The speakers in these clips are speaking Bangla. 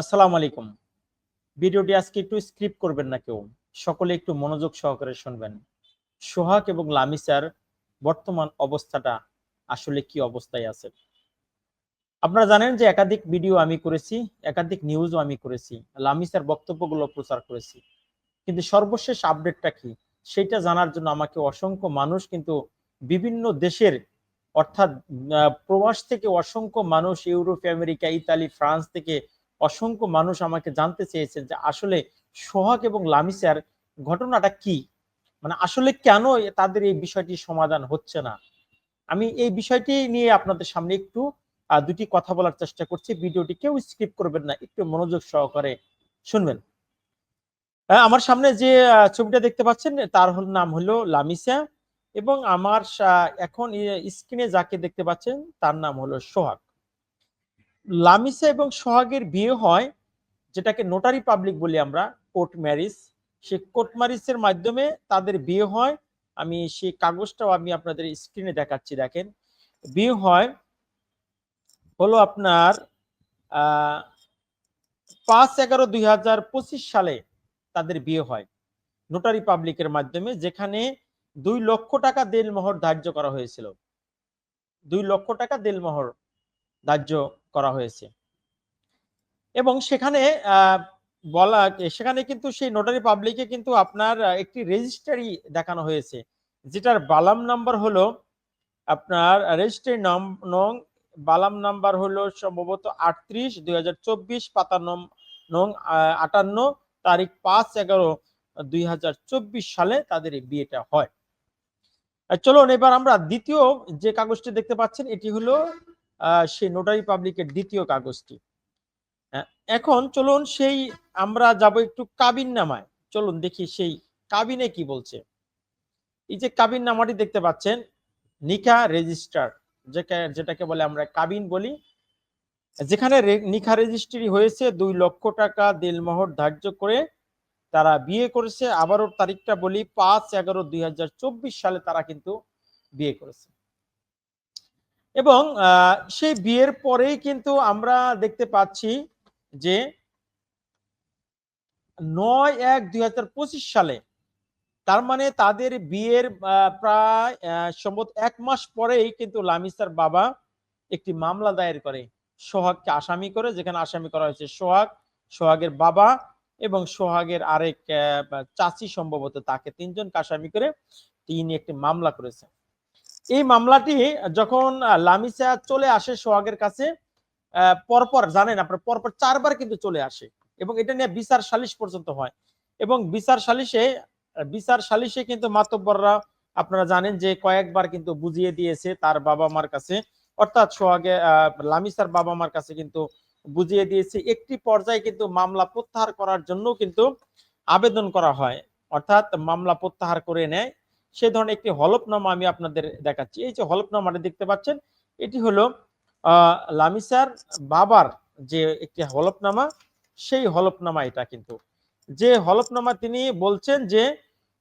আসসালামু আলাইকুম। ভিডিওটি আজকে একটু স্ক্রিপ্ট করবেন না কেউ। সকলে একটু মনোযোগ সহকারে শুনবেন। সোহাগ এবং লামিসার বর্তমান অবস্থাটা আসলে কি অবস্থায় আছে? আপনারা জানেন যে একাধিক ভিডিও আমি করেছি, একাধিক নিউজও আমি করেছি, লামিসার বক্তব্যগুলো প্রচার করেছি। কিন্তু সর্বশেষ আপডেটটা কি? সেটা জানার জন্য আমাকে অসংখ্য মানুষ কিন্তু বিভিন্ন দেশের, অর্থাৎ প্রবাস থেকে অসংখ্য মানুষ ইউরোপ, আমেরিকা, ইতালি, ফ্রান্স থেকে অসংখ্য মানুষ আমাকে জানতে চেয়েছেন যে আসলে সোহাগ এবং লামিসার ঘটনাটা কি? মানে আসলে কেন তাদের এই বিষয়টি সমাধান হচ্ছে না? আমি এই বিষয়টি নিয়ে আপনাদের সামনে একটু দুটি কথা বলার চেষ্টা করছি। ভিডিওটি কেউ স্কিপ করবেন না, একটু মনোযোগ সহকারে শুনবেন। আমার সামনে যে ছবিটা দেখতে পাচ্ছেন, তার নাম হলো লামিসা এবং আমার এখন স্ক্রিনে যাকে দেখতে পাচ্ছেন, তার নাম হলো সোহাগ। লামিসা এবং সোহাগের বিয়ে হয়, যেটাকে নোটারি পাবলিক বলি আমরা কোর্ট ম্যারিজ সে কোর্ট ম্যারিজের মাধ্যমে তাদের বিয়ে হয়। আমি সেই কাগজটাও আমি আপনাদের স্ক্রিনে দেখাচ্ছি, দেখেন। বিয়ে হয় হলো আপনার পাঁচ এগারো দুই সালে তাদের বিয়ে হয় নোটারি পাবলিকের মাধ্যমে, যেখানে দুই লক্ষ টাকা দেলমোহর ধার্য করা হয়েছিল। দুই লক্ষ টাকা দেলমোহর ধার্য করা হয়েছে। এবং সেখানে বলা, সেখানে কিন্তু সেই নোটারি পাবলিকে কিন্তু আপনার একটি রেজিস্ট্রারি দেখানো হয়েছে, যেটার বালাম নাম্বার হলো আপনার রেজিস্ট্রি নং বালাম নাম্বার হলো সম্ভবত আটত্রিশ, দুই হাজার চব্বিশ পাতা নম- নং আটান্ন, তারিখ পাঁচ এগারো, দুই হাজার চব্বিশ সালে তাদের এই বিয়েটা হয়। চলুন এবার আমরা দ্বিতীয় যে কাগজটি দেখতে পাচ্ছেন, এটি হলো সেই নোটারি পাবলিকের দ্বিতীয় কাগজটি। আহ, এখন চলুন সেই আমরা যাব একটু কাবিন নামায়। চলুন দেখি সেই কাবিনে কি বলছে। এই যে কাবিন নামাটি দেখতে পাচ্ছেন নিকা রেজিস্টার যেটা- যেটাকে বলে আমরা কাবিন বলি। যেখানে নিখা রেজিস্ট্রি হয়েছে দুই লক্ষ টাকা দেলমোহর ধার্য করে তারা বিয়ে করেছে। আবারও তারিখটা বলি পাঁচ এগারো দুই সালে তারা কিন্তু বিয়ে করেছে। এবং সেই বিয়ের পরেই কিন্তু আমরা দেখতে পাচ্ছি যে নয় এক দুই সালে তার মানে তাদের বিয়ের প্রায় আহ, সম্ভবত এক মাস পরেই কিন্তু লামিসার বাবা একটি মামলা দায়ের করে। সোহাগকে আসামি করে যেখানে আসামি করা হয়েছে সোহাগ সোহাগের বাবা এবং সোহাগের আরেক চাচি সম্ভবত তাকে তিনজনকে আসামি করে তিনি একটি মামলা করেছে এই মামলাটি যখন লামিসা চলে আসে সোহাগের কাছে পরপর, জানেন আপনার, পরপর চারবার কিন্তু চলে আসে এবং এটা নিয়ে বিচার সালিশ পর্যন্ত হয়। এবং বিচার সালিশে বিচার সালিশে কিন্তু মাতব্বররা আপনারা জানেন যে কয়েকবার কিন্তু বুঝিয়ে দিয়েছে তার বাবা মার কাছে। অর্থাৎ সোহাগে লামিসার বাবা মার কাছে কিন্তু বুঝিয়ে দিয়েছে। একটি পর্যায়ে কিন্তু মামলা প্রত্যাহার করার জন্য কিন্তু আবেদন করা হয়। অর্থাৎ মামলা প্রত্যাহার করে নেয়। সে ধরনের একটি হলফনামা আমি আপনাদের দেখাচ্ছি। এই যে হলফনামাটা দেখতে পাচ্ছেন, এটি হলো লামিসার বাবার যে একটি হলফনামা, সেই হলফনামা এটা কিন্তু। যে হলফনামা তিনি বলছেন যে,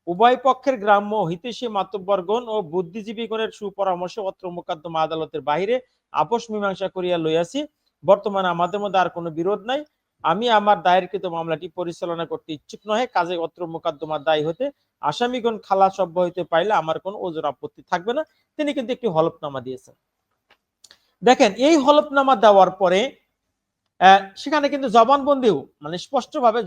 উভয় পক্ষের গ্রাম্য হিতৈষী মাতব্বরগণ ও বুদ্ধিজীবীগণের সুপরামর্শে অত্র মোকদ্দমা আদালতের বাহিরে আপোষ মীমাংসা করিয়া লইয়াছি। বর্তমানে আমাদের মধ্যে আর কোনো বিরোধ নাই। আমি আমার দায়েরকৃত মামলাটি পরিচালনা করতে ইচ্ছুক নহে, কাজে অত্র মোকদ্দমা দায়ী হতে আসামিগণ খালাস অব্যাহতি পাইলে আমার কোনো ওজোর আপত্তি থাকবে না। তিনি কিন্তু একটি হলফনামা দিয়েছেন। দেখেন, এই হলফনামা দেওয়ার পরে সেখানে কিন্তু জবানবন্দিও মানে স্পষ্টভাবে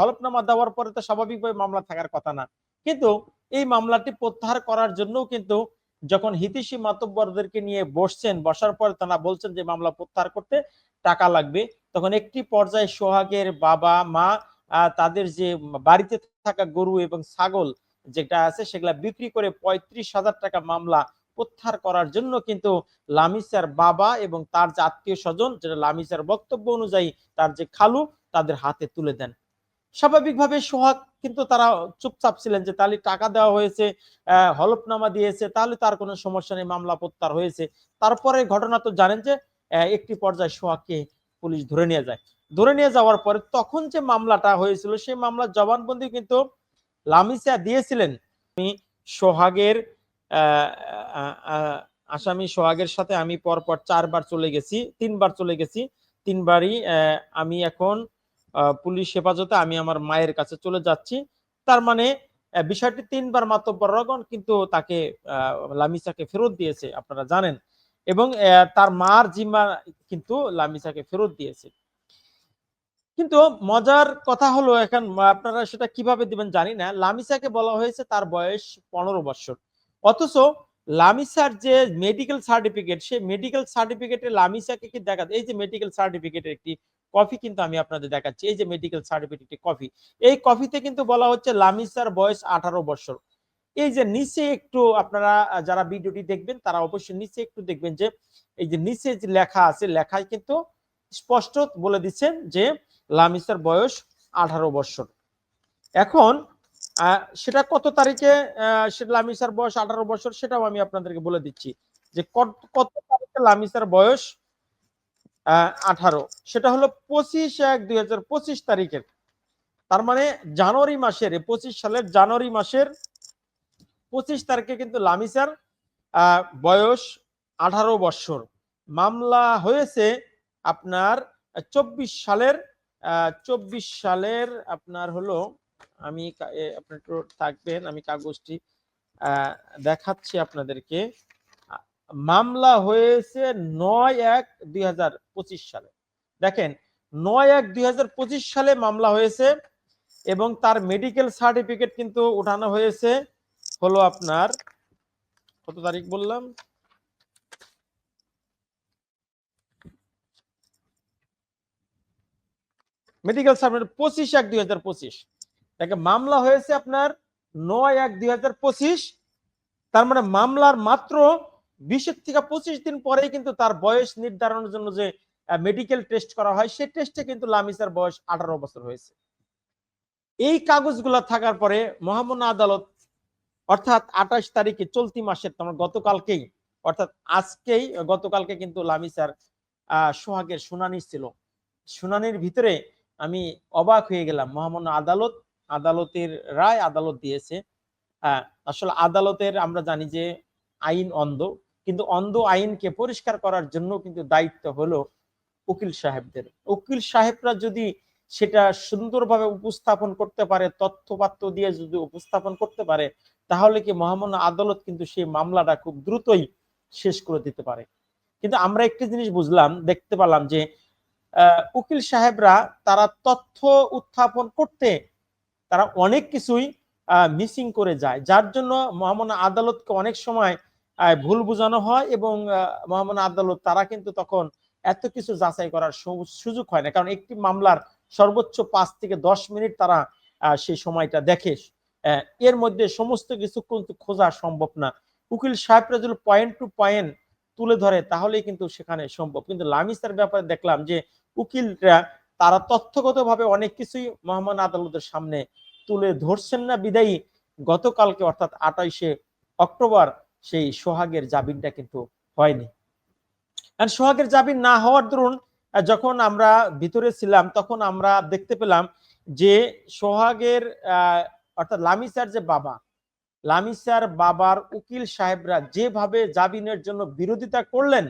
হলফনামা দেওয়ার পরে তো স্বাভাবিকভাবে মামলা থাকার কথা না। কিন্তু এই মামলাটি প্রত্যাহার করার জন্য কিন্তু যখন হিতিশী মাতব্বরদেরকে নিয়ে বসছেন, বসার পর তারা বলছেন যে, মামলা প্রত্যাহার করতে টাকা লাগবে। তখন একটি পর্যায়ে সোহাগের বাবা, মা তাদের যে বাড়িতে থাকা গরু এবং ছাগল যেটা আছে সেগুলা বিক্রি করে পঁয়ত্রিশ হাজার টাকা মামলা প্রত্যাহার করার জন্য কিন্তু লামিসার বাবা এবং তার যে আত্মীয় স্বজন, যেটা লামিসার বক্তব্য অনুযায়ী তার যে খালু, তাদের হাতে তুলে দেন। স্বাভাবিকভাবে সোহাগ কিন্তু তারা চুপচাপ ছিলেন যে তাহলে টাকা দেওয়া হয়েছে হলফনামা দিয়েছে, তাহলে তার কোনো সমস্যা নেই, মামলা প্রত্যাহার হয়েছে। তারপরে ঘটনা তো জানেন যে একটি পর্যায়ে সোহাগকে পুলিশ ধরে নিয়ে যায়। ধরে নিয়ে যাওয়ার পরে তখন যে মামলাটা হয়েছিল, সেই মামলার জবানবন্দি কিন্তু লামিসা দিয়েছিলেন। আমি সোহাগের আসামি সোহাগের সাথে আমি পরপর চারবার চলে গেছি, তিনবার চলে গেছি। তিনবারই আমি এখন পুলিশ হেফাজতে আমি আমার মায়ের কাছে চলে যাচ্ছি। তার মানে বিষয়টি তিনবার মাতব্বরগণ কিন্তু তাকে লামিসাকে ফেরত দিয়েছে, আপনারা জানেন। এবং তার মার জিম্মা কিন্তু লামিসাকে ফেরত দিয়েছে। কিন্তু মজার কথা হলো এখন, আপনারা সেটা কীভাবে দিবেন জানি না। লামিসাকে বলা হয়েছে তার বয়স পনেরো বছর। অথচ লামিসার যে মেডিকেল সার্টিফিকেট সে মেডিকেল সার্টিফিকেটে লামিসাকে কি দেখা, এই যে মেডিকেল সার্টিফিকেটের একটি কফি কিন্তু আমি আপনাদের দেখাচ্ছি। এই যে মেডিকেল সার্টিফিকেট একটি কপি, এই কফিতে কিন্তু বলা হচ্ছে লামিসার বয়স আঠারো বছর। এই যে নিচে একটু আপনারা যারা ভিডিওটি দেখবেন, তারা অবশ্যই নিচে একটু দেখবেন যে, এই যে নিচে যে লেখা আছে, লেখায় কিন্তু স্পষ্ট বলে দিচ্ছেন যে, লামিসার বয়স আঠারো বছর। এখন সেটা কত তারিখে লামিসার বয়স আঠারো বছর সেটাও আমি আপনাদেরকে বলে দিচ্ছি। যে কত কত তারিখে লামিসার বয়স আঠারো? সেটা হলো পঁচিশ এক দুই তারিখের। তার মানে জানুয়ারি মাসের পঁচিশ সালের জানুয়ারি মাসের পঁচিশ তারিখে কিন্তু লামিসার বয়স আঠারো বৎসর মামলা হয়েছে আপনার চব্বিশ সালের চব্বিশ সালের আপনার হলো আমি কা- এ, আপনি একটু থাকবেন আমি কাগজটি দেখাচ্ছি আপনাদেরকে। মামলা হয়েছে নয় এক দুই সালে। দেখেন নয় এক দুই সালে মামলা হয়েছে এবং তার মেডিকেল সার্টিফিকেট কিন্তু উঠানো হয়েছে। হলো আপনার, কত তারিখ বললাম? মেডিকেল সার্টিফিকেট পঁচিশ এক দুই হাজার পঁচিশ। দেখে মামলা হয়েছে আপনার নয় এক দুই হাজার পঁচিশ। তার মানে মামলার মাত্র বিশের থেকে পঁচিশ দিন পরেই কিন্তু তার বয়স নির্ধারণের জন্য যে মেডিকেল টেস্ট করা হয়, সেই টেস্টে কিন্তু লামিসার বয়স আঠারো বছর হয়েছে। এই কাগজগুলো থাকার পরে মহামান্য আদালত অর্থাৎ আঠাশ তারিখে চলতি মাসের তোমার গতকালকেই, অর্থাৎ আজকেই, গতকালকে কিন্তু লামিসার আহ সোহাগের শুনানি ছিল। শুনানির ভিতরে আমি অবাক হয়ে গেলাম। মহামান্য আদালত, আদালতের রায় আদালত দিয়েছে। আসলে আদালতের আমরা জানি যে আইন অন্ধ, কিন্তু অন্ধ আইনকে পরিষ্কার করার জন্য কিন্তু দায়িত্ব হলো উকিল সাহেবদের। উকিল সাহেবরা যদি সেটা সুন্দরভাবে উপস্থাপন করতে পারে, তথ্যপাত্র দিয়ে যদি উপস্থাপন করতে পারে তাহলে কি মহামান্য আদালত কিন্তু সেই মামলাটা খুব দ্রুতই শেষ করে দিতে পারে। কিন্তু আমরা একটি জিনিস বুঝলাম, দেখতে পেলাম যে উকিল সাহেবরা তারা তথ্য উত্থাপন করতে তারা অনেক কিছুই মিসিং করে যায়। যার জন্য মহামান্য আদালতকে অনেক সময় ভুল বোঝানো হয় এবং মহামান্য আদালত তারা কিন্তু তখন এত কিছু যাচাই করার সুযোগ হয় না। কারণ একটি মামলার সর্বোচ্চ পাঁচ থেকে দশ মিনিট তারা সেই সময়টা দেখে এর মধ্যে সমস্ত কিছু কিন্তু খোঁজা সম্ভব না। উকিল সাহেবরা যদি পয়েন্ট টু পয়েন্ট তুলে ধরে, তাহলেই কিন্তু সেখানে সম্ভব। কিন্তু লামিসার ব্যাপারে দেখলাম যে, উকিলরা তারা তথ্যগতভাবে অনেক কিছুই মহামান্য আদালতের সামনে তুলে ধরছেন না। বিদায়ী, গতকালকে অর্থাৎ আঠাইশে অক্টোবর সেই সোহাগের জামিনটা কিন্তু হয়নি। আর সোহাগের জামিন না হওয়ার দরুন যখন আমরা ভিতরে ছিলাম, তখন আমরা দেখতে পেলাম যে সোহাগের অর্থাৎ লামিসার যে বাবা লামিসার বাবার উকিল সাহেবরা যেভাবে জামিনের জন্য বিরোধিতা করলেন,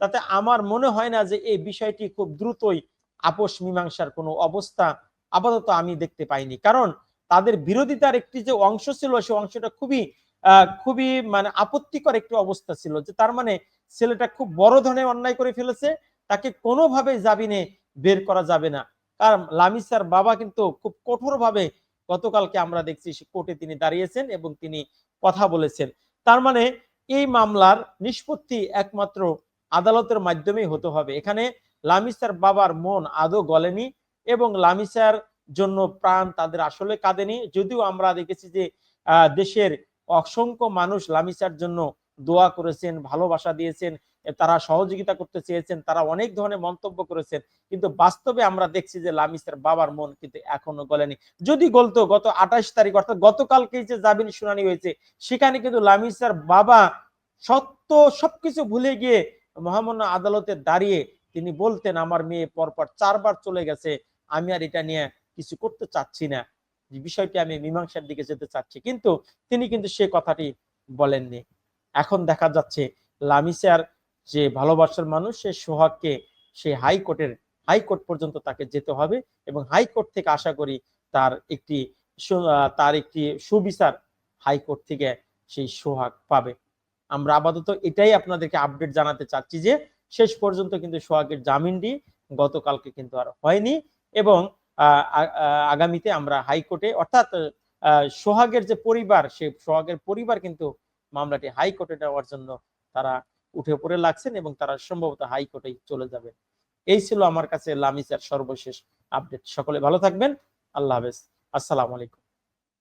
তাতে আমার মনে হয় না যে এই বিষয়টি খুব দ্রুতই আপোষ মীমাংসার কোনো অবস্থা আপাতত আমি দেখতে পাইনি। কারণ তাদের বিরোধিতার একটি যে অংশ ছিল, সে অংশটা খুবই খুবই মানে আপত্তিকর একটি অবস্থা ছিল যে তার মানে ছেলেটা খুব বড় ধরনের অন্যায় করে ফেলেছে, তাকে কোনোভাবে জাবিনে বের করা যাবে না। কারণ লামিসার বাবা কিন্তু খুব কঠোরভাবে গতকালকে আমরা দেখছি কোর্টে তিনি দাঁড়িয়েছেন এবং তিনি কথা বলেছেন। তার মানে এই মামলার নিষ্পত্তি একমাত্র আদালতের মাধ্যমেই হতে হবে। এখানে লামিসার বাবার মন আদৌ গলেনি এবং লামিসার জন্য প্রাণ তাদের আসলে কাঁদেনি। যদিও আমরা দেখেছি যে দেশের অসংখ্য মানুষ লামিসার জন্য দোয়া করেছেন, ভালোবাসা দিয়েছেন তারা সহযোগিতা করতে চেয়েছেন, তারা অনেক ধরনের মন্তব্য করেছেন। কিন্তু বাস্তবে আমরা দেখছি যে লামিসার বাবার মন কিন্তু এখনও গলেনি। যদি গলতো, গত আঠাশ তারিখ, অর্থাৎ গতকালকে যে জামিন শুনানি হয়েছে, সেখানে কিন্তু লামিসার বাবা সত্য সবকিছু ভুলে গিয়ে মহামান্য আদালতে দাঁড়িয়ে তিনি বলতেন, আমার মেয়ে পরপর চারবার চলে গেছে, আমি আর এটা নিয়ে কিছু করতে চাচ্ছি না। বিষয়টি আমি মীমাংসার দিকে যেতে চাচ্ছি। কিন্তু তিনি কিন্তু সে কথাটি বলেননি। এখন দেখা যাচ্ছে লামিসার যে ভালোবাসার মানুষ, সে সোহাগকে সেই হাইকোর্টের হাইকোর্ট পর্যন্ত তাকে যেতে হবে এবং হাইকোর্ট থেকে আশা করি তার একটি তার একটি সুবিচার হাইকোর্ট থেকে সেই সোহাগ পাবে। আমরা আপাতত এটাই আপনাদেরকে আপডেট জানাতে চাচ্ছি যে শেষ পর্যন্ত কিন্তু সোহাগের জামিনটি গতকালকে কিন্তু আর হয়নি এবং আগামীতে আমরা হাইকোর্টে অর্থাৎ সোহাগের যে পরিবার, সে সোহাগের পরিবার কিন্তু মামলাটি হাইকোর্টে নেওয়ার জন্য তারা উঠে পড়ে লাগছেন এবং তারা সম্ভবত হাইকোর্টেই চলে যাবে এই ছিল আমার কাছে লামিসার সর্বশেষ আপডেট। সকলে ভালো থাকবেন। আল্লাহ হাফেজ। আসসালামু আলাইকুম।